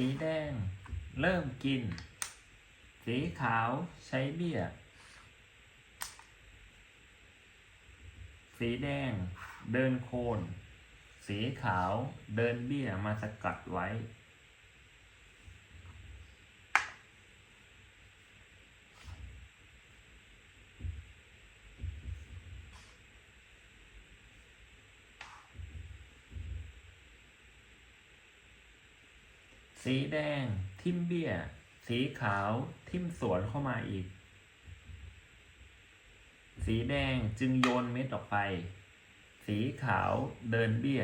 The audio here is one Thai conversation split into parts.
สีแดง เริ่มกิน สีขาวใช้เบี้ย สีแดง เดินโคน สีขาวเดินเบี้ยมาสกัดไว้ สีแดง ทิมเบี้ย สีขาว ทิมสวนเข้ามาอีก สีแดงจึงโยนเม็ดออกไป สีขาวเดินเบี้ย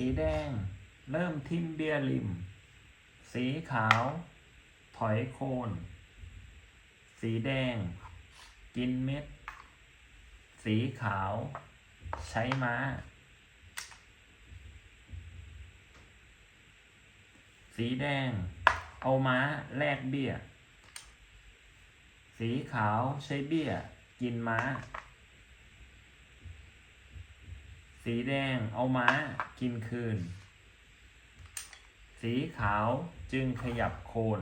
สีแดง เริ่มทิมเบี้ยริม สีขาว ถอยโคน สีแดง กินเม็ด สีขาว ใช้ม้า สีแดง เอาม้าแลกเบี้ย สีขาวใช้เบี้ย กินม้า สีแดงเอาม้ากินคืน สีขาวจึงขยับโคน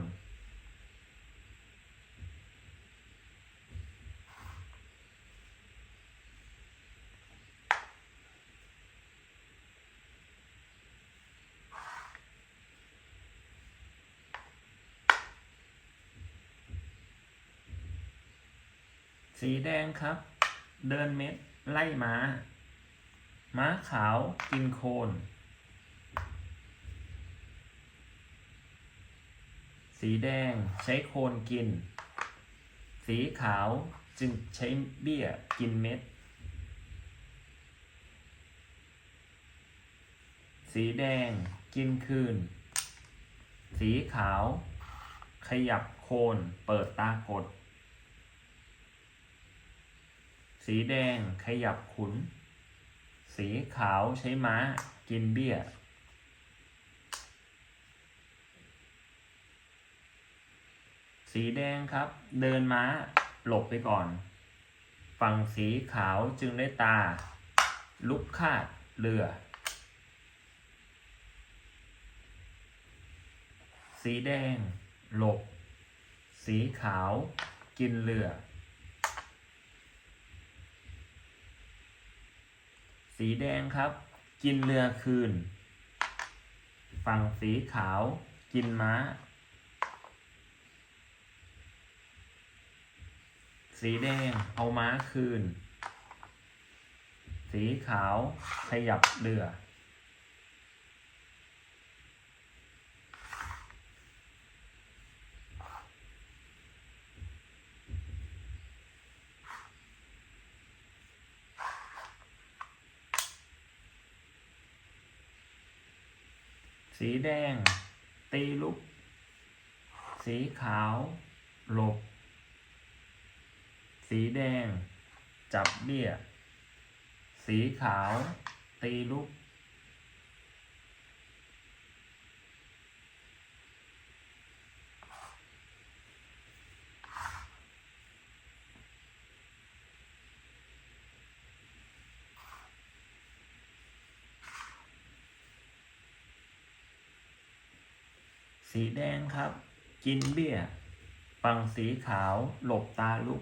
สีแดงครับ เดินเม็ดไล่ม้า ม้าขาวกินโคนสีแดงใช้โคนกิน สีขาวจึงใช้เบี้ยกินเม็ด สีแดงกินคืน สีขาว ขยับโคนเปิดตากด สีแดงขยับขุน สีขาวใช้ม้ากินเบี้ย สีแดงครับ เดินม้าหลบไปก่อน ฝั่งสีขาวจึงได้ตา ลุกคาดเรือ สีแดง หลบ สีขาว กินเรือ สีแดงครับ กินเรือคืน ฝั่งสีขาว กินม้า สีแดงเอาม้าคืน สีขาวขยับเรือ สีแดง ตีลุก สีขาว หลบ สีแดง จับเบี้ย สีขาว ตีลุก สีแดงครับ กินเบี้ย ฝั่งสีขาว หลบตาลุก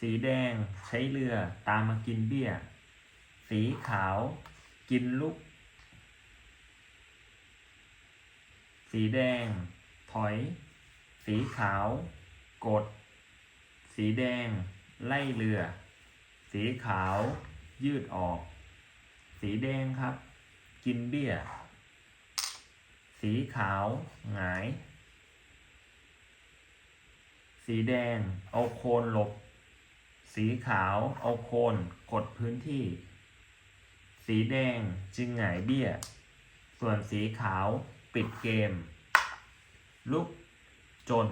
สีแดงใช้เรือตามมากินเบี้ย สีขาว กินลุก สีแดง ถอย สีขาว กด สีแดง ไล่เรือ สีขาว ยืดออก สีแดงครับ กินเบี้ย สีขาวหงาย สีแดงเอาโคนหลบ สีขาวเอาโคนกดพื้นที่ สีแดงจึงหงายเบี้ย ส่วนสีขาวปิดเกม ลุกจน